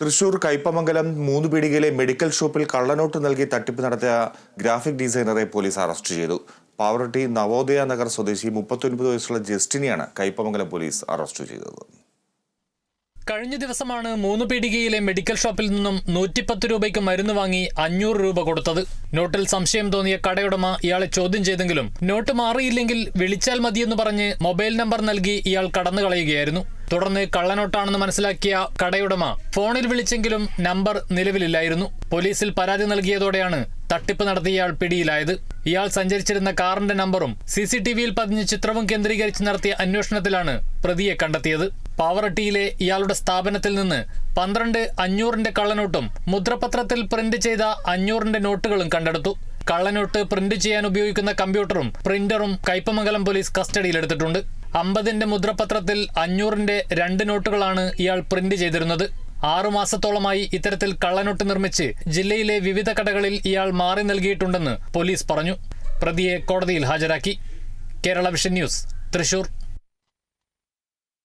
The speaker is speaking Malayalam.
തൃശൂർ കൈപ്പമംഗലം മൂന്ന് പീടികയിലെ മെഡിക്കൽ ഷോപ്പിൽ കള്ളനോട്ട് നൽകി തട്ടിപ്പ് നടത്തിയ ഗ്രാഫിക് ഡിസൈനറെ പോലീസ് അറസ്റ്റ് ചെയ്തു. പാവറട്ടി നവോദയ നഗർ സ്വദേശി മുപ്പത്തൊൻപത് വയസ്സുള്ള ജസ്റ്റിനെയാണ് കൈപ്പമംഗലം പോലീസ് അറസ്റ്റ് ചെയ്തത്. കഴിഞ്ഞ ദിവസമാണ് മൂന്ന് പീടികയിലെ മെഡിക്കൽ ഷോപ്പിൽ നിന്നും നൂറ്റിപ്പത്ത് രൂപയ്ക്ക് മരുന്ന് വാങ്ങി അഞ്ഞൂറ് രൂപ കൊടുത്തത്. നോട്ടിൽ സംശയം തോന്നിയ കടയുടമ ഇയാളെ ചോദ്യം ചെയ്തെങ്കിലും നോട്ട് മാറിയില്ലെങ്കിൽ വിളിച്ചാൽ മതിയെന്ന് പറഞ്ഞ് മൊബൈൽ നമ്പർ നൽകി ഇയാൾ കടന്നു കളയുകയായിരുന്നു തുടർന്ന് കള്ളനോട്ടാണെന്ന് മനസ്സിലാക്കിയ കടയുടമ ഫോണിൽ വിളിച്ചെങ്കിലും നമ്പർ നിലവിലില്ലായിരുന്നു. പോലീസിൽ പരാതി നൽകിയതോടെയാണ് തട്ടിപ്പ് നടത്തിയ ഇയാൾ പിടിയിലായത്. ഇയാൾ സഞ്ചരിച്ചിരുന്ന കാറിന്റെ നമ്പറും സി സി ടി വിയിൽ പതിഞ്ഞ ചിത്രവും കേന്ദ്രീകരിച്ച് നടത്തിയ അന്വേഷണത്തിലാണ് പ്രതിയെ കണ്ടെത്തിയത്. പാവറട്ടിയിലെ ഇയാളുടെ സ്ഥാപനത്തിൽ നിന്ന് പന്ത്രണ്ട് അഞ്ഞൂറിന്റെ കള്ളനോട്ടും മുദ്രപത്രത്തിൽ പ്രിന്റ് ചെയ്ത അഞ്ഞൂറിന്റെ നോട്ടുകളും കണ്ടെടുത്തു. കള്ളനോട്ട് പ്രിന്റ് ചെയ്യാൻ ഉപയോഗിക്കുന്ന കമ്പ്യൂട്ടറും പ്രിന്ററും കൈപ്പമംഗലം പോലീസ് കസ്റ്റഡിയിലെടുത്തിട്ടുണ്ട്. അമ്പതിന്റെ മുദ്രപത്രത്തിൽ അഞ്ഞൂറിന്റെ രണ്ട് നോട്ടുകളാണ് ഇയാൾ പ്രിന്റ് ചെയ്തിരുന്നത്. ആറുമാസത്തോളമായി ഇത്തരത്തിൽ കള്ളനോട്ട് നിർമ്മിച്ച് ജില്ലയിലെ വിവിധ കടകളിൽ ഇയാൾ മാറി നൽകിയിട്ടുണ്ടെന്ന് പോലീസ് പറഞ്ഞു. പ്രതിയെ കോടതിയിൽ ഹാജരാക്കി. Kerala vision news Thrissur.